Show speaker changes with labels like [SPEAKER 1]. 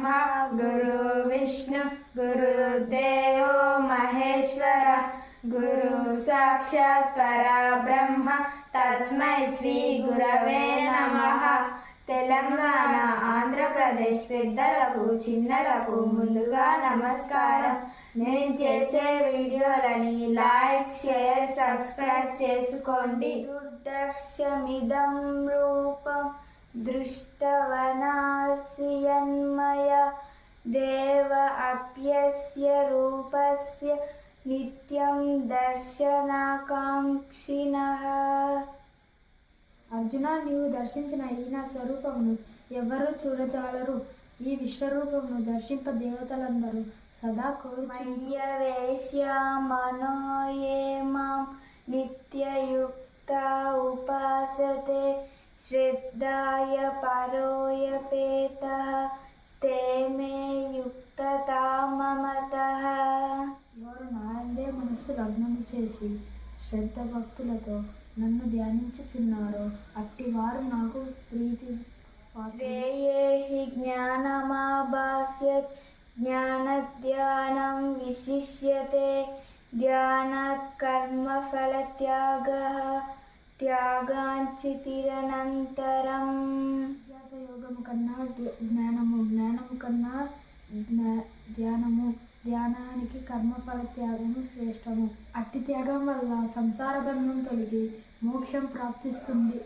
[SPEAKER 1] ब्रह्मा गुरु विष्णु गुरुदेवो महेश्वर गुरु साक्षात् परब्रह्म తస్మై శ్రీ గురవే నమః తెలంగాణ ఆంధ్రప్రదేశ్ పెద్దలకు చిన్నలకు ముందుగా నమస్కారం నేను చేసే వీడియోలని లైక్ షేర్ సబ్స్క్రైబ్ చేసుకోండి దుర్దర్శమిదం రూపం దృష్టవనాసియన్మయ అప్యస్య రూపస్య నిత్యం దర్శనాకాంక్షిణః
[SPEAKER 2] అర్జున నీవు దర్శించిన ఈ నా స్వరూపమును ఎవరు చూడజాలరు. ఈ విశ్వరూపమును దర్శింప దేవతలందరూ సదా కోరుచు
[SPEAKER 1] మయ్యవేశ్య మనో ఏ మాం నిత్యయుక్త ఉపాసతే శ్రద్ధాయ పరోయపేత స్తే మే యుక్తతామమతః
[SPEAKER 2] ఎవరు నాయందే మనస్సు లగ్నము చేసి శ్రద్ధ భక్తులతో నన్ను ధ్యానించుచున్నారో అట్టి వారు నాకు ప్రీతి పాత్రులు.
[SPEAKER 1] శ్రేయే హి జ్ఞానమాభాస్యత్ జ్ఞానధ్యానం విశిష్యతే ధ్యానాత్ కర్మఫలత్యాగः త్యాగాంచితిరనంతరం
[SPEAKER 2] అభ్యాస యోగము కన్నా జ్ఞ- జ్ఞానము జ్ఞానము కన్నా ధ్యానానికి కర్మఫల త్యాగము శ్రేష్టము. అట్టి త్యాగం వల్ల సంసార బంధం తొలగి మోక్షం ప్రాప్తిస్తుంది.